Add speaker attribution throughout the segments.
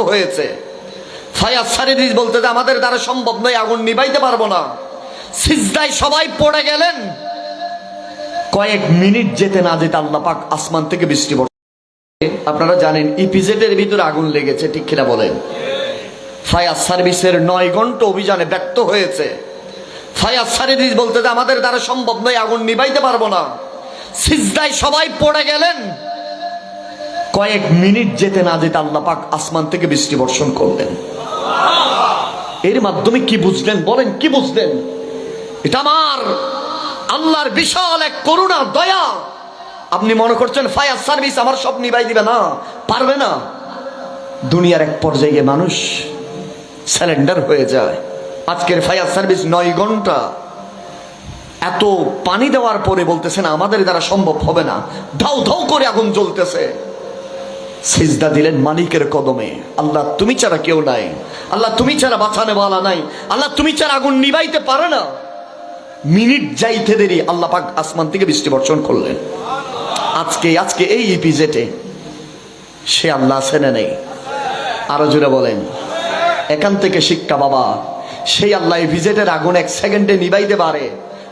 Speaker 1: হয়েছে। ফায়াজ সারিদিস বলতে যে, আমাদের দ্বারা সম্ভব নয়, আগুন নিভাইতে পারব না। সিজদায় সবাই পড়ে গেলেন। কয়েক মিনিট যেতে না যেতে আল্লাহ পাক আসমান থেকে বৃষ্টি পড়ে। আপনারা জানেন ইপিজেটের ভিতরে আগুন লেগেছে, ঠিক কিনা বলেন? ফায়ার সার্ভিসের নয় ঘণ্টা অভিযানে ব্যক্ত হয়েছে। ফায়ার সার্ভিস বলতে যে, আমাদের দ্বারা সম্ভব নয়, আগুন নিভাইতে পারব না। সিজদায় সবাই পড়ে গেলেন। কয়েক মিনিট যেতে না যেতে আল্লাহ পাক আসমান থেকে বৃষ্টি বর্ষণ করলেন। এর মাধ্যমে কি বুঝলেন? বলেন, কি বুঝলেন? এটা আমার আল্লাহর বিশাল এক করুণা, দয়া। আপনি মনে করছেন, ফায়ার সার্ভিস আমার সব নিবাই দিবে? না, পারবে না। দুনিয়ার এক পর্যায়ে মানুষ স্যালেন্ডার হয়ে যায়। আজকের ফায়ার সার্ভিস নয় ঘণ্টা। এত পানি দেওয়ার পরে বলতেছেন, আমাদের দ্বারা সম্ভব হবে না। ধাউ ধাউ করে আগুন জ্বলতেছে। সিজদা দিলেন মালিকের কদমে। আল্লাহ তুমি ছাড়া কেউ নাই। আল্লাহ তুমি ছাড়া বাঁচানে বলা নাই। আল্লাহ তুমি ছাড়া আগুন নিবাইতে পারে না। মিনিট যাইতে দেরি, আল্লাহ পাক আসমান থেকে বৃষ্টি বর্ষণ করলেন। আজকে আজকে এই ইপিজেটে সে আল্লাহ আছে না নেই? আরও জুড়ে বলেন। এখান থেকে শিক্ষা বাবা, সেই আল্লাহ ভিজেটের আগুন এক সেকেন্ডে নিবাইতে পারে।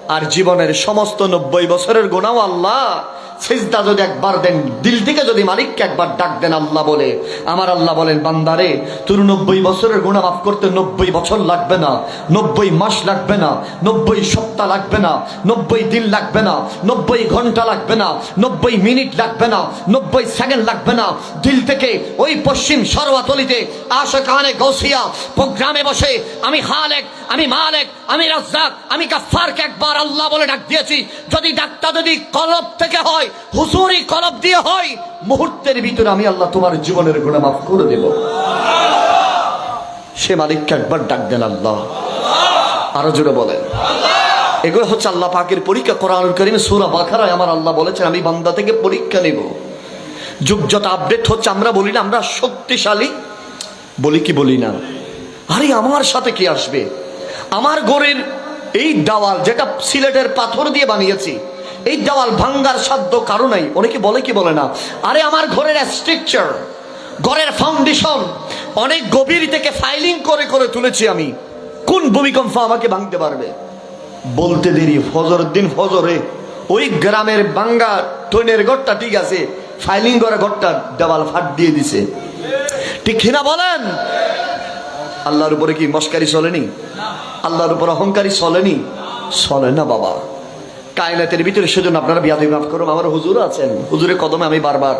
Speaker 1: আর জীবনের সমস্ত নব্বই বছরের গোনাও আল্লাহ সিজদা যদি একবার দেন, দিল থেকে যদি মালিককে একবার ডাক দেন, আল্লাহ বলে, আমার আল্লাহ বলেন, বান্দারে, তোর নব্বই বছরের গুণা মাফ করতে নব্বই বছর লাগবে না, নব্বই মাস লাগবে না, নব্বই সপ্তাহ লাগবে না, নব্বই দিন লাগবে না, নব্বই ঘণ্টা লাগবে না, নব্বই মিনিট লাগবে না, নব্বই সেকেন্ড লাগবে না, দিল থেকে ওই পশ্চিম সরওয়াতলিতে আশকানে গৌসিয়া প্রোগ্রামে বসে, আমি খালেক, আমি মালেক, আমি রাজ্জাক, আমি গাফফারকে একবার আল্লাহ বলে ডাক দিয়েছি, যদি ডাকটা যদি কলব থেকে হয় হুজুরি কলব দিয়ে হয়, মুহূর্তের ভিতরে আমি আল্লাহ তোমার জীবনের গুণা মাফ করে দেব। সে মালিককে একবার ডাক দেন আল্লাহ। আরও জোরে বলেন। এগুলো হচ্ছে আল্লাহ পাকের পরীক্ষা কোরআন করিমে, সুরা বাখারায় আমার আল্লাহ বলেছেন, আমি বান্দা থেকে পরীক্ষা নেব। যুগ যত আপডেট হচ্ছে, আমরা বলি না, আমরা শক্তিশালী, বলি কি বলি না। আরে, আমার সাথে কি আসবে? আমার ঘরের এই দেওয়াল, যেটা সিলেটের পাথর দিয়ে বানিয়েছি এই দেওয়াল ভাঙ্গার সাধ্য কারও নাই। অনেকে বলে কি বলে না। আরে আমার ঘরের স্ট্রাকচার ঘরের ফাউন্ডেশন অনেক গভীর থেকে ফাইলিং করে করে তুলেছি আমি। কোন ভূমিকম্প আমাকে ভাঙতে পারবে? বলতে দেরি, ফজর দিন ফজরে। ওই গ্রামের বাঙ্গা টনের ঘরটা ঠিক আছে। ফাইলিং করা ঘরটা দেওয়াল ফাট দিয়ে দিছে। ঠিক কিনা বলেন? আল্লাহর উপরে কি মস্কারি চলেনি? আল্লাহর উপর অহংকারী চলেনি? চলে না বাবা। কায়নাতের ভিতরে, সেজন্য আপনারা বিয়াদি মাফ করুন, আমার হুজুর আছেন। হুজুরের কদমে আমি বারবার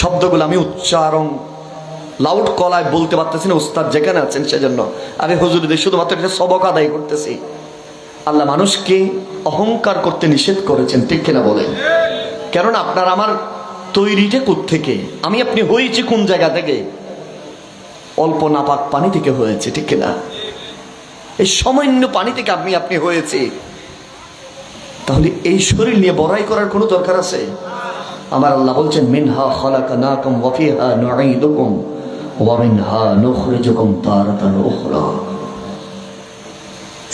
Speaker 1: শব্দগুলো আমি উচ্চারণ লাউড কলায় বলতে পারতেছি না, উস্তাদ যেখানে আছেন সেজন্য। আমি হুজুরদের শুধুমাত্র এটা সবক আদায় করতেছি। আল্লাহ মানুষকে অহংকার করতে নিষেধ করেছেন, ঠিক কিনা বলেন? কেননা আপনার আমার তৈরিটা থেকে আমি আপনি হয়েছি কোন জায়গা থেকে? অল্প নাপাক পানি থেকে হয়েছে, ঠিক কিনা? এই সামান্য পানি থেকে আপনি আপনি হয়েছে। তাহলে এই শরীর নিয়ে বড়াই করার কোনো দরকার আছে? আমার আল্লাহ বলছেন, মিনহা খালাকানাকুম ওয়া ফিহা নুঈদুকুম ওয়া মিনহা নুখরিজুকুম তারাতান উখরা.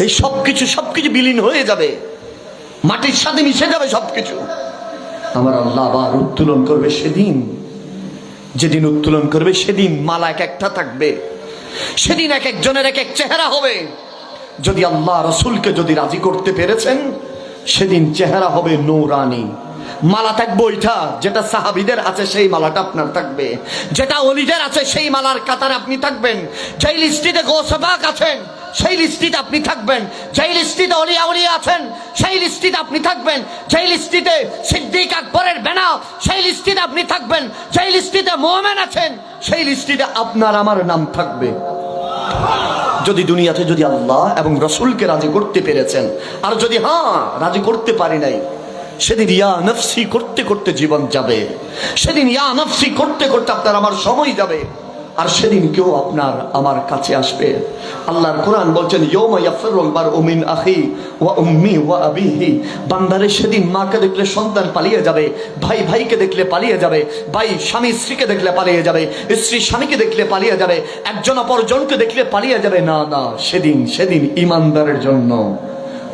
Speaker 1: এই সবকিছু সবকিছু বিলীন হয়ে যাবে। মাটির সাথে মিশে যাবে সবকিছু। আমার আল্লাহ আবার উত্তোলন করবে সেদিন। যেদিন উত্তোলন করবে সেদিন মালা এক একটা থাকবে। সেদিন এক একজনের এক এক চেহারা হবে। যদি আল্লাহ রসুলকে যদি রাজি করতে পেরেছেন সেদিন চেহারা হবে নৌরানি। মালা থাকবে ওইটা, যেটা সাহাবিদের আছে সেই মালাটা আপনার থাকবে। যেটা অলিদের আছে সেই মালার কাতারে আপনি থাকবেন। যেই লিস্টিতে গোসবাক আছেন, সেই লিস্টিতে আপনি থাকবেন। যেই লিস্টিতে অলিয়া উলিয়া আছেন, সেই লিস্টিতে আপনি থাকবেন। যেই লিস্টিতে সিদ্দিক আকবরের বেনা সেই লিস্টিতে আপনি থাকবেন। যেই লিস্টিতে মোহামেন আছেন, সেই লিস্টিতে আপনার আমার নাম থাকবে। যদি দুনিয়াতে যদি আল্লাহ এবং রসুলকে রাজি করতে পেরেছেন, আর যদি হ্যাঁ রাজি করতে পারি নাই, সেদিন ইয়া নফসি করতে করতে জীবন যাবে। সেদিন ইয়া নফসি করতে করতে আপনার আমার সময় যাবে। আর সেদিন কেউ আপনার আমার কাছে আসবে। আল্লাহর কোরআন বলছেন ইয়ৌমা ইয়াফিরুল মারউ মিন আখি ওয়া বান্দারে সেদিন মাকে দেখলে সন্তান পালিয়ে যাবে, ভাই ভাইকে দেখলে পালিয়ে যাবে, ভাই স্বামী স্ত্রীকে দেখলে পালিয়ে যাবে, স্ত্রী স্বামীকে দেখলে পালিয়ে যাবে, একজন অপরজনকে দেখলে পালিয়ে যাবে। না না, সেদিন সেদিন ইমানদারের জন্য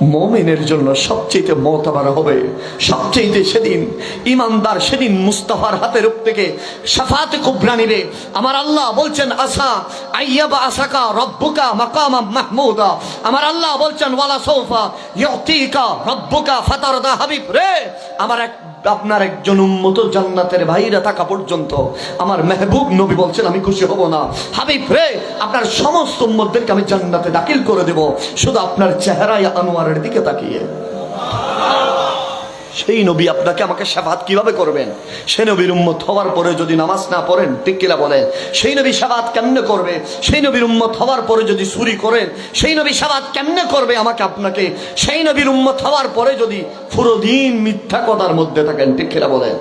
Speaker 1: মমিনের জন্য সবচেয়ে মতাবার হবে। সবচেয়ে সেদিন, ইমানদার সেদিন মুস্তাফার হাতের থেকে সাফাতে কুবরা নিবে আমার আল্লাহ বলছেন আসা আইয়াবা আসাকা রব্বুকা মাকামা মাহমুদা। আমার আল্লাহ বলছেন, ওয়ালা সৌফা ইয়তিকা রব্বুকা ফাতারদা হাবিব রে। আমার এক, আপনার একজন উন্মত জান্নাতের ভাইরা থাকা পর্যন্ত আমার মেহবুব নবী বলছেন, আমি খুশি হব না। হাবিব রে, আপনার সমস্ত উম্মতদেরকে আমি জান্নাতে দাখিল করে দেব। শুধু আপনার চেহারায় আনোয়ারের দিকে তাকিয়ে। সেই নবী আপনাকে আমাকে সাফাত কীভাবে করবেন? সে নবীর উম্মত হওয়ার পরে যদি নামাজ না পড়েন, ঠিক বলেন? সেই নবী সাবাত কেমনে করবে? সেই নবীর উম্মত হওয়ার পরে যদি চুরি করেন, সেই নবী সাবাত কেমনে করবে আমাকে আপনাকে? সেই নবীর উম্মত হওয়ার পরে যদি পুরো দিন মিথ্যা কথার মধ্যে থাকেন, ঠিক বলেন?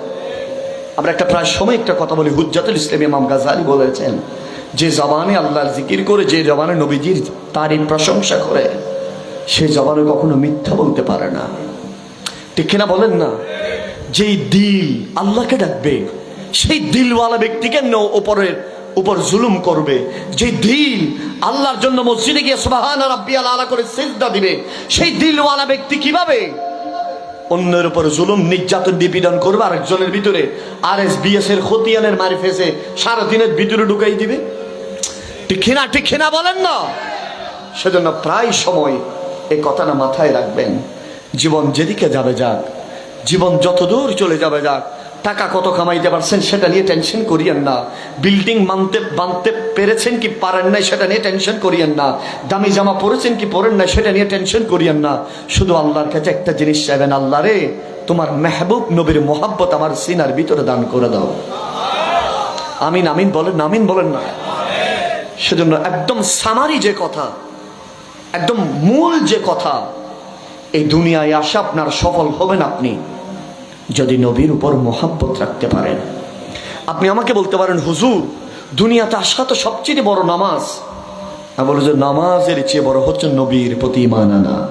Speaker 1: আমরা একটা প্রায় সময় একটা কথা বলি, হুজ্জাতুল ইসলাম ইমাম গাজালি বলেছেন, যে জবানে আল্লাহর জিকির করে, যে জবানে নবীজির তারই প্রশংসা করে, সে জবানে কখনো মিথ্যা বলতে পারে না। ঠিক কিনা বলেন না? যেই দিল আল্লাহকে ডাকবে, সেই দিলওয়ালা ব্যক্তি কেন ওপরের উপর জুলুম করবে। যে দিল আল্লাহর জন্য মসজিদে গিয়ে সুবাহান রাব্বিয়াল আলা করে সিজদা দিবে, সেই দিলওয়ালা ব্যক্তি কীভাবে অন্যের উপর জুলুম, নির্যাতন, নিপীড়ন করবে? আরেকজনের ভিতরে আর এস বিএস এর খতিয়ানের মারি ফেসে সারা দিনের ভিতরে ঢুকাই দিবে? ঠিক কিনা, ঠিক বলেন না? সেজন্য প্রায় সময় এই কথাটা মাথায় রাখবেন। জীবন যেদিকে যাবে যাক, জীবন যত দূর চলে যাবে যাক, টাকা কত কামাইতে পারছেন সেটা নিয়ে টেনশন করিয়েন না। বিল্ডিং মানতে, বানতে পেরেছেন কি পারেন নাই সেটা নিয়ে টেনশন করিয়েন না। দামি জামা পরেছেন কি পরেন না সেটা নিয়ে টেনশন করিয়েন না। শুধু আল্লাহর কাছে একটা জিনিস চাইবেন, আল্লাহ রে, তোমার মেহবুব নবীর মোহাব্বত আমার সিনার ভিতরে দান করে দাও। আমিন আমিন বলেন আমিন বলেন না। সেজন্য একদম সামারি যে কথা, একদম মূল যে কথা এই দুনিয়ায় আসা আপনার সফল হবেন আপনি, যদি নবীর উপর মোহাব্বত রাখতে পারেন। আপনি আমাকে বলতে পারেন, হুজুর, দুনিয়াতে আসা তো সবচেয়ে বড় নামাজ। আমি বলো যে, নামাজের চেয়ে বড় হচ্ছে নবীর প্রতি আনা।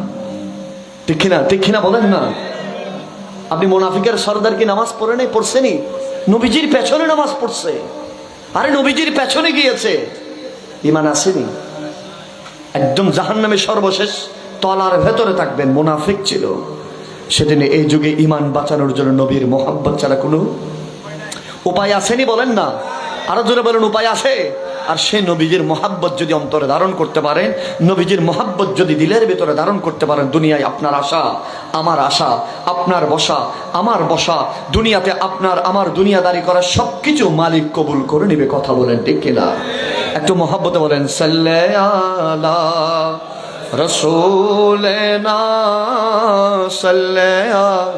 Speaker 1: ঠিক না ঠিক না, বলেন না। আপনি মোনাফিকের সর্দার কি নামাজ পড়ে নাই পড়ছেনি নবীজির পেছনে নামাজ পড়ছে। আরে নবীজির পেছনে গিয়েছে। ইমান আসেনি। একদম জাহান নামে সর্বশেষ। তলার ভেতরে থাকবেন, মোনাফিক ছিল। সেদিন এই যুগে ইমান বাঁচানোর জন্য নবীর মোহাব্বত ছাড়া কোনো উপায় আসেনি বলেন না। আরও জোরে বলেন, উপায় আছে? আর সে নবীজির মোহাব্বত যদি অন্তরে ধারণ করতে পারেন, নবীজির মহাব্বত যদি দিলের ভিতরে ধারণ করতে পারেন, দুনিয়ায় আপনার আশা, আমার আশা, আপনার বসা, আমার বসা, দুনিয়াতে আপনার, আমার দুনিয়াদারি করা সবকিছু মালিক কবুল করে নিবে, কথা বলেন ঠিক কিনা? একটু মহাব্বতে বলেন, সাল্লে আলা রসুল না সাল্লে আ-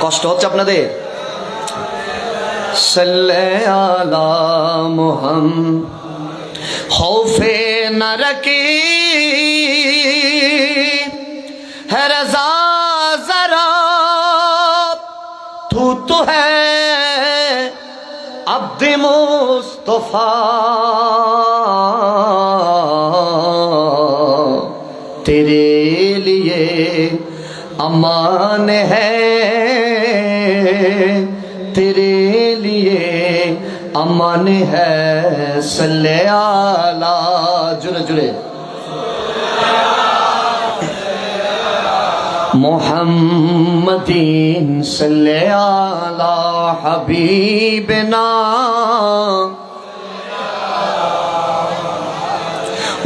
Speaker 1: কষ্ট হচ্ছে আপনাদের সাল্লে আলা মুহাম খৌফে নরকি है مصطفیٰ تیرے لیے امان ہے۔ تیرے لیے امان ہے۔ صلی اللہ جرے جرے محمد صل على حبيبنا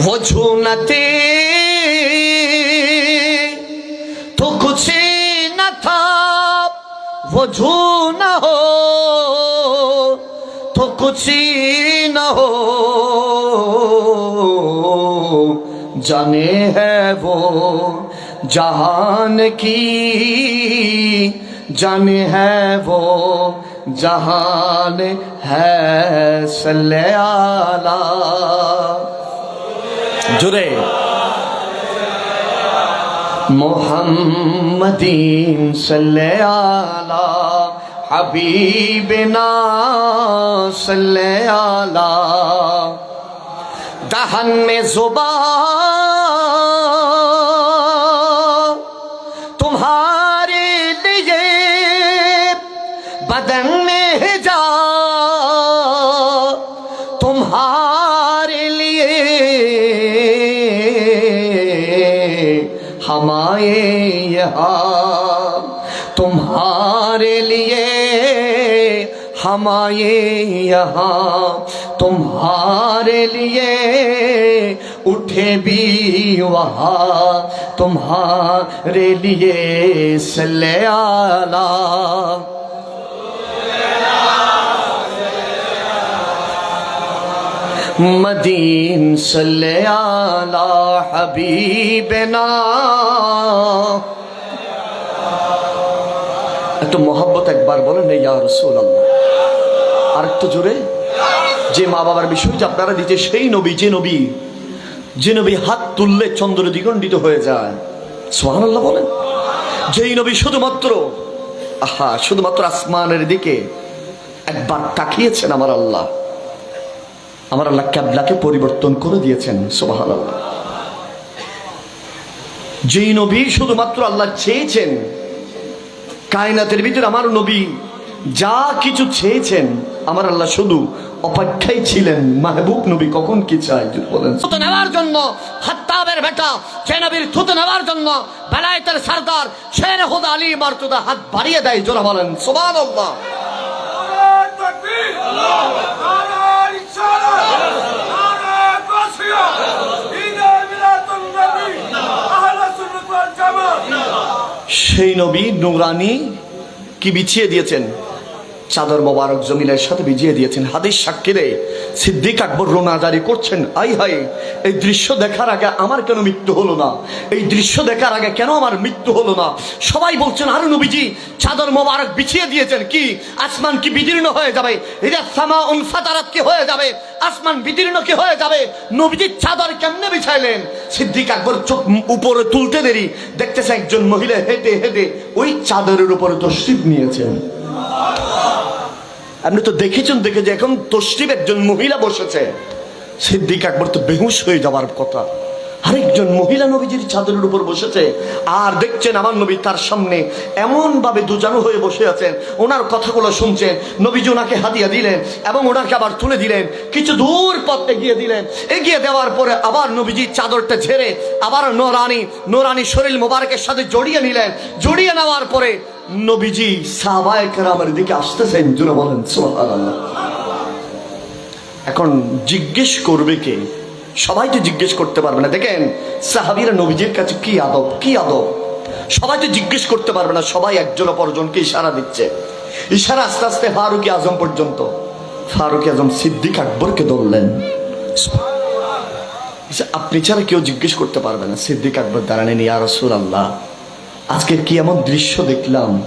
Speaker 1: وہ جھونتے تو کچھ نہ تھا وہ جھونا ہو تو کچھ نہ ہو جانے ہے وہ جہان کی جان ہے وہ، جہان ہے سلیالہ جرے محمدین صلی اللہ، حبیبنا صلی اللہ۔ دہن میں زبان رہ جا تمہارے لیے ہمارے یہاں، تمہارے لیے ہمارے یہاں، تمہارے لیے اٹھے بھی وہاں، تمہارے لیے سلے آلہ মদিন সল্লে আলা হাবিবেনা। একটু মোহাব্বত একবার বলেন ইয়া রাসূলুল্লাহ। আর একটু জোরে। যে মা বাবার বিষয়টা আপনারা দিতে, সেই নবী, যে নবী যে নবী হাত তুললে চন্দ্র দ্বিগণ্ডিত হয়ে যায়। সুবহানাল্লাহ বলেন। যেই নবী শুধুমাত্র, আহা, শুধুমাত্র আসমানের দিকে একবার তাকিয়েছেন আমার আল্লাহ। আমার আল্লাহ ক্যাবলাকে পরিবর্তন করে দিয়েছেন আল্লাহ যেই নবী শুধুমাত্র আল্লাহ চেয়েছেন কায়নাতের ভিতরে আমার নবী যা কিছু চেয়েছেন আমার আল্লাহ শুধু অপেক্ষায় ছিলেন মাহবুব নবী কখন কি চাই যদি বলেন। থুতু নেওয়ার জন্য হাত্তাবের বেটা সে নবীর থুতু নেওয়ার জন্য বেলায়েতের সরদার শের হুদ আলী মারতুদা হাত বাড়িয়ে দেয় জোরা বলেন সুবহান আল্লাহ সেই নবী নুরানি কি বিছিয়ে দিয়েছেন? চাদর মোবারক জমিনের সাথে বিজিয়ে দিয়েছেন। হাদিস সাক্ষী রে সিদ্দিক আকবর রোনাজারি করছেন, আই হাই, এই দৃশ্য দেখার আগে আমার কেন মৃত্যু হলো না? এই দৃশ্য দেখার আগে কেন আমার মৃত্যু হলো না? সবাই বলছেন, আরও নবীজি, চাদর মোবারক বিছিয়ে দিয়েছেন কি? আসমান কি বিদীর্ণ হয়ে যাবে? সামা কি হয়ে যাবে? আসমান বিদীর্ণ কি হয়ে যাবে? নবীজির চাদর কেমনে বিছাইলেন? সিদ্দিক আকবর চোখ উপরে তুলতে দেরি, দেখতেছে একজন মহিলা হেঁটে হেঁটে ওই চাদরের উপরে তশরিফ নিয়েছেন। আপনি তো দেখেছেন দেখে যে এখন তশরিফ একজন মহিলা বসেছে। সিদ্দিক আকবর তো বেহুশ হয়ে যাওয়ার কথা। আরেকজন মহিলা নবীজির চাদরের উপর বসেছে। আর দেখছেন আমার নবী তার সামনে এমন ভাবে দুজানু হয়ে বসে আছেন। ওনার কথাগুলো শুনছেন। নবীজি ওনাকে হাতিয়া দিলেন এবং ওনাকে আবার তুলে দিলেন। কিছু দূর পথ এগিয়ে দিলেন। এগিয়ে দেওয়ার পরে আবার নবীজির চাদরটা ঝেড়ে আবার নোরানি নোরানি শরীর মোবারকের সাথে জড়িয়ে নিলেন। জড়িয়ে নেওয়ার পরে নবীজি সাহাবায়ে কেরামের দিকে আসতেছেন জুড়ে বলেন এখন জিজ্ঞেস করবে কে? সবাই তো জিজ্ঞেস করতে পারবে না। দেখেন, সাহাবিরা নবীজির কাছে কি আদব কি আদব? সবাই তো জিজ্ঞেস করতে পারবে না, সবাই একজন অপরজনকে ইশারা দিচ্ছে। ইশারা আস্তে আস্তে ফারুকি আজম পর্যন্ত। ফারুকি আজম সিদ্দিক আকবরকে ধরলেন। আপনি ছাড়া কেউ জিজ্ঞেস করতে পারবে না। সিদ্দিক আকবর দাঁড়ানি ইয়া রসুল আল্লাহ আজকে কি এমন দৃশ্য দেখলাম।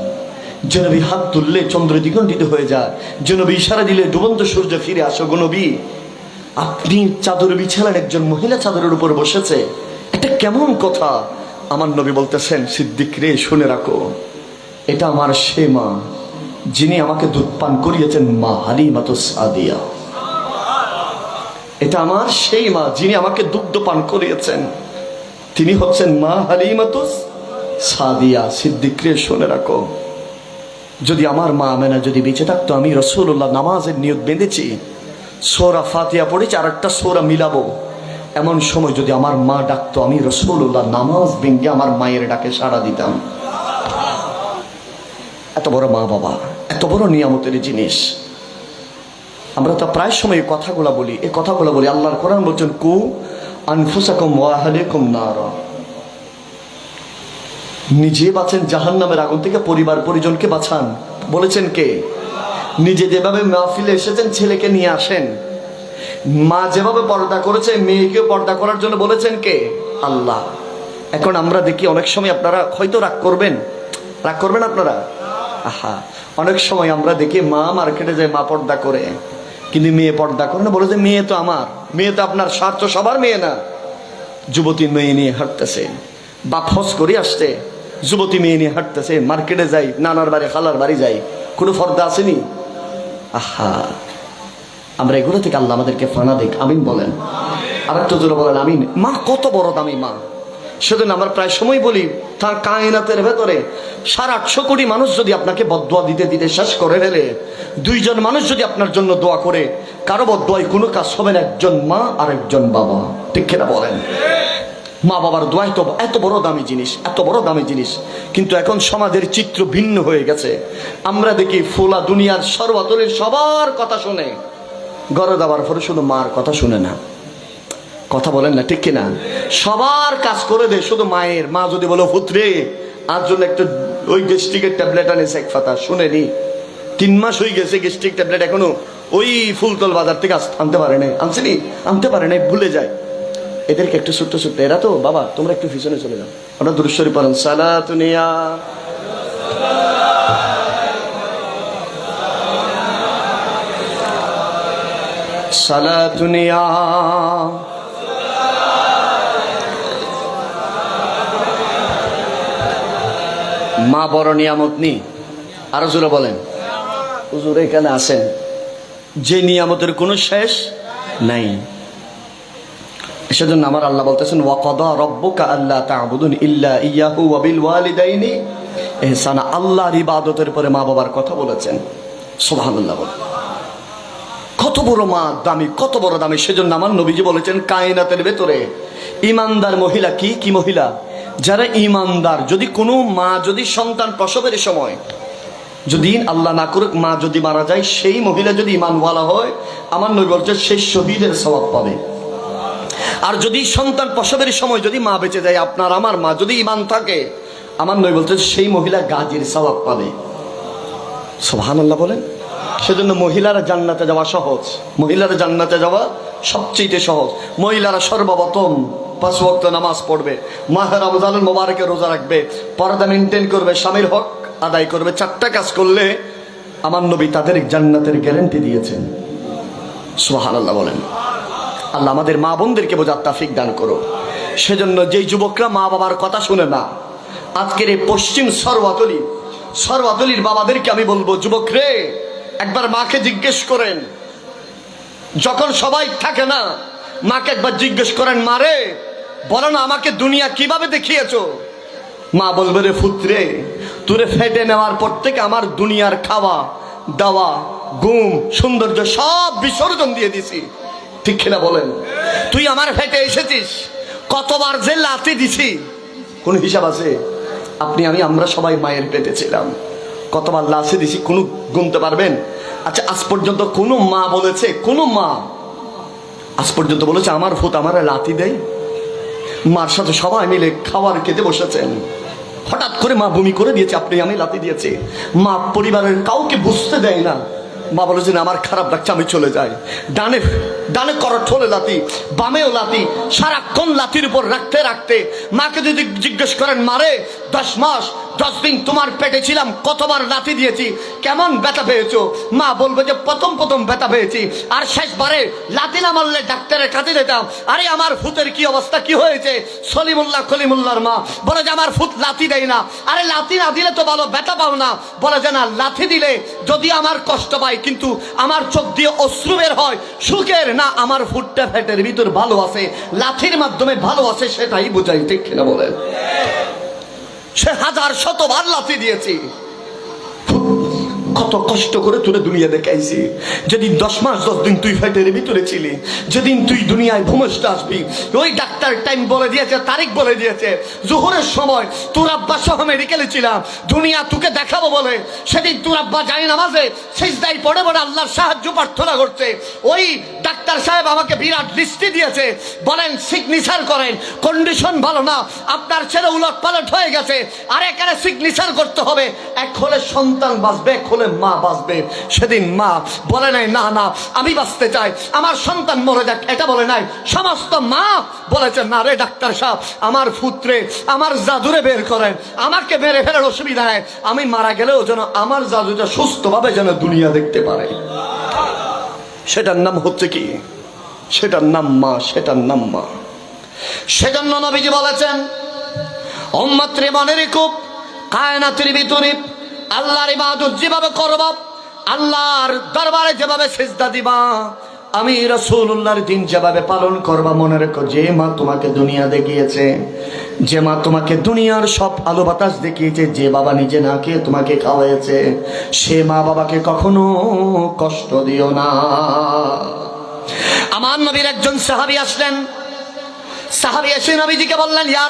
Speaker 1: জনবী হাত তুললে চন্দ্র দ্বিগণ্ডিত হয়ে যায়। জনবী ইশারা দিলে ডুবন্ত সূর্য ফিরে আসো গো নবী। আপনি চাদর বিছালেন একজন মহিলা চাদরের উপর বসেছে। এটা কেমন কথা? আমার নবী বলতেছেন, সিদ্দিক রে, শুনে রাখো। এটা আমার সে মা, যিনি আমাকে দুধ পান করিয়েছেন মা হালিমাতো সাদিয়া। এটা আমার সেই মা, যিনি আমাকে দুগ্ধ পান করিয়েছেন। তিনি হচ্ছেন মা হালিমাতুস সাদিয়া, সিদ্দিকরে শুনে রাখো। যদি আমার মা আমেনা যদি বেঁচে থাকতো, আমি রসুল্লাহ নামাজের নিয়ত বেঁধেছি, সোরা ফাতিয়া পড়েছি আর একটা সোরা মিলাবো। এমন সময় যদি আমার মা ডাকতো, আমি রসুল্লাহ নামাজ ভেঙ্গে আমার মায়ের ডাকে সাড়া দিতাম। এত বড় মা বাবা, এত বড় নিয়ামতের জিনিস। আমরা তো প্রায় সময় কথাগুলো বলি, এই কথাগুলো বলি, আল্লাহর কোরআন বলছেন, কু আনফুসাকুম ওয়াহালিকুম নারা। নিজে বাঁচেন জাহান নামের আগুন থেকে, পরিবার পরিজনকে বাঁচান। বলেছেন কে? নিজে যেভাবে মাহফিলে এসেছেন, ছেলেকে নিয়ে আসেন। মা যেভাবে পর্দা করেছে, মেয়েকেও পর্দা করার জন্য বলেছেন কে? আল্লাহ। এখন আমরা দেখি, অনেক সময় আপনারা হয়তো রাগ করবেন। রাগ করবেন আপনারা? আহা, অনেক সময় আমরা দেখি মা মার্কেটে যায় মা পর্দা করে, কিন্তু মেয়ে পর্দা করে না। বলে যে মেয়ে তো আমার, মেয়ে তো আপনার স্বার্থ, সবার মেয়ে না। যুবতী মেয়ে নিয়ে হাঁটতেছে বাপ হস করে আসছে। যুবতী মেয়ে নিয়ে হাঁটতেছে, মার্কেটে যাই, নানার বাড়ি, খালার বাড়ি যাই, কোনো ফর্দা আসেনি? আহা, আমরা এগুলো থেকে আল্লাহ আমাদেরকে ফানা দেখ আমিন বলেন। আর একটা জোরে বলেন, আমিন। মা, কত বড় দামি মা। সেদিন আমরা প্রায় সময় বলি, তার কায়নাতের ভেতরে সাড়ে আটশো কোটি মানুষ যদি আপনাকে বদোয়া দিতে দিতে শেষ করে ফেলে, দুইজন মানুষ যদি আপনার জন্য দোয়া করে, কারও বদোয়ায় কোনো কাজ হবে না, একজন মা আর একজন বাবা। ঠিক কিনা বলেন? মা বাবার দোয়া এত এত বড় দামি জিনিস, এত বড় দামি জিনিস। কিন্তু এখন সমাজের চিত্র ভিন্ন হয়ে গেছে। আমরা দেখি ফোলা দুনিয়ার সর্বতলের সবার কথা শুনে। গড়ে দেওয়ার পরে শুধু মার কথা শুনে না। কথা বলেন না, ঠিক কিনা? সবার কাজ করে দে শুধু মায়ের। মা যদি বলো পুত্রে আর জন্য একটা ওই গেস্ট্রিকের ট্যাবলেট আনিস এক ফাতা, শুনে নি। তিন মাস হয়ে গেছে গেস্ট্রিক ট্যাবলেট এখনও ওই ফুলতল বাজার থেকে আনতে পারে নাই। আনছিনি আনতে পারে নাই, ভুলে যায়। এদেরকে একটু ছোট্ট ছোট্ট, এরা তো, বাবা, তোমরা একটু পিছনে চলে যাও। ওরা দুরুশ্বরী পড়েন সালা তুনিয়া সালা তুনিয়া মা বড় নিয়ামত নি। আরও জোরে বলেন। হুজুর এখানে আছেন। যে নিয়ামতের কোনো শেষ নাই। সেজন্য আমার আল্লাহ বলতেছেন, ওয়াকদা রব্বুকা আল্লাহ তা'বুদুন ইল্লা ইয়াহু ওয়া বিল ওয়ালিদাইনি। ইহসানা আল্লাহর ইবাদতের পরে মা বাবার কথা বলেছেন। সুবহানাল্লাহ বলেন। কত বড় মা দামি, কত বড় দামি। সেজন্য আমার নবীজি বলেছেন, কায়নাতের ভেতরে ইমানদার মহিলা কি? কি মহিলা? যারা ইমানদার, যদি কোনো মা, যদি সন্তান প্রসবের সময় যদি আল্লাহ না করুক, মা যদি মারা যায়, সেই মহিলা যদি ইমানওয়ালা হয়, আমার নবী বলছে সেই শহীদের স্বভাব পাবে। আর যদি সন্তান প্রসবের সময় যদি মা বেঁচে যায়, আপনার আমার মা যদি ইমান থাকে, আমার নবী বলছে সেই মহিলা গাজীর স্বভাব পাবে। সোহান বলেন। সেজন্য মহিলারা জান্নাতে যাওয়া সহজ। মহিলারা জান্নাতে যাওয়া সবচেয়ে সহজ। মহিলারা সর্বপ্রথম পাঁচ ওয়াক্ত নামাজ পড়বে। মাহের রমজানুল মোবারকে রোজা রাখবে। পর্দা মেনটেন করবে, স্বামীর হক আদায় করবে। চারটা কাজ করলে আমার নবী তাদের জান্নাতের গ্যারেন্টি দিয়েছেন। সোহান আল্লাহ বলেন। আল্লাহ আমাদের মা বোনদেরকে বোঝার তাফিক দান করো। সেজন্য যেই যুবকরা মা বাবার কথা শুনে না, আজকের এই পশ্চিম সর্বাতলি, সর্বাতলির বাবাদেরকে আমি বলব, যুবক রে, একবার মাকে জিজ্ঞেস করেন। যখন সবাই থাকে না, মাকে একবার জিজ্ঞেস করেন মারে বলো না আমাকে দুনিয়া কীভাবে দেখিয়েছো? মা বলবে, রে ফুত্রে, তুরে ফেটে নেওয়ার পর থেকে আমার দুনিয়ার খাওয়া, দাওয়া, ঘুম, সৌন্দর্য সব বিসর্জন দিয়ে দিছি ঠিক কিনা বলেন? তুই আমার ফেটে এসেছিস। কতবার যে লাথি দিছি। কোন হিসাব আছে? আপনি আমি আমরা সবাই মায়ের পেটে ছিলাম। কতবার লাথি দিছি কোনো গুনতে পারবেন? আচ্ছা আজ পর্যন্ত কোনো মা বলেছে কোনো মা? আজ পর্যন্ত বলেছে আমার ভূত আমার লাথি দেয়। মার সাথে সবাই মিলে খাবার খেতে বসেছেন। হঠাৎ করে মা বমি করে দিয়েছে আপনি আমি লাথি দিয়েছে। মা পরিবারের কাউকে বুঝতে দেয় না। মা বলে যে আমার খারাপ লাগছে, আমি চলে যাই। ডানে ডানে করট ঠোলে লাতি বামেও লাতি সারাক্ষণ লাতির উপর রাখতে রাখতে। মাকে যদি জিজ্ঞেস করেন, মারে, দশ মাস দশ তোমার পেটে ছিলাম, কতবার লাথি দিয়েছি, কেমন ব্যথা পেয়েছ? মা বলবে যে, প্রথম প্রথম ব্যথা পেয়েছি। আর শেষবারে লাথি না মারলে ডাক্তারের কাছে যেতাম। আরে, আমার ফুতের কি অবস্থা? কি হয়েছে? সলিমুল্লাহ খলিমুল্লাহর মা বলে যে, আমার ফুত লাথি দেয় না। আরে, লাথি না দিলে তো ভালো, ব্যথা পাও না। বলে যে, না, লাথি দিলে যদি আমার কষ্ট পাই, কিন্তু আমার চোখ দিয়ে অশ্রু বের হয়, সুখের না, আমার ফুটটা ফ্যাটের ভিতর ভালো আছে। লাথির মাধ্যমে ভালো আছে, সেটাই বুঝাই ঠিক কিনা বলেন? সে হাজার শতবার লাফি দিয়েছি। কত কষ্ট করে তুলে দুনিয়া দেখাইছি। যেদিন দশ মাস, দশ দিন তুই ফ্যাটের ভিতরে ছিলি, যেদিন তুই দুনিয়ায় ভূমিষ্ঠ আসবি, ওই ডাক্তার টাইম বলে দিয়েছে, তারিখ বলে দিয়েছে, জোহরের সময় তোর আব্বা সহ মেডিকেলে ছিলাম, দুনিয়া তোকে দেখাবো বলে। সেদিন তোর আব্বা জানি নামাজে শেষদাই পড়ে পড়ে আল্লাহর সাহায্য প্রার্থনা করছে। ওই ডাক্তার সাহেব আমাকে বিরাট দৃষ্টি দিয়েছে, বলেন সিগনেচার করেন কন্ডিশন ভালো না, আপনার ছেলে উলট পালট হয়ে গেছে, আর এখানে সিগনেচার করতে হবে। এক হলে সন্তান বাঁচবে, এক হলে মা বাঁচবে। সেদিন মা বলে নাই, না না, আমি বাঁচতে চাই। আমার সন্তান মরে যাক, এটা বলে নাই। সমস্ত মা বলেছে, না রে ডাক্তার সাহেব, আমার পুত্রে, আমার জাদুরে বের করেন। আমাকে মেরে ফেলার অসুবিধা নেই। আমি মারা গেলেও যেন আমার জাদুটা সুস্থভাবে যেন দুনিয়া দেখতে পারে। সেটার নাম হচ্ছে কি? সেটার নাম মা, সেটার নাম মা। সেজন্য নবীজি বলেছেন উম্মত্রে মনে রেখুব কায়নাতের ভিতরে আল্লাহর ইবাদত যেভাবে করব, আল্লাহর দরবারে যেভাবে সেজদা দিবা, আমি রসুল্লাহর দিন যেভাবে পালন করবা, মনে রেখো, যে মা তোমাকে দুনিয়া দেখিয়েছে, যে মা তোমাকে দুনিয়ার সব আলো বাতাস দেখিয়েছে, যে বাবা নিজে না খেয়ে তোমাকে খাওয়াইছে সে মা বাবাকে কখনো কষ্ট দিও না। আমার নবীর একজন সাহাবী আসলেন। সাহাবি এসে নবীজিকে বললেন ইয়ার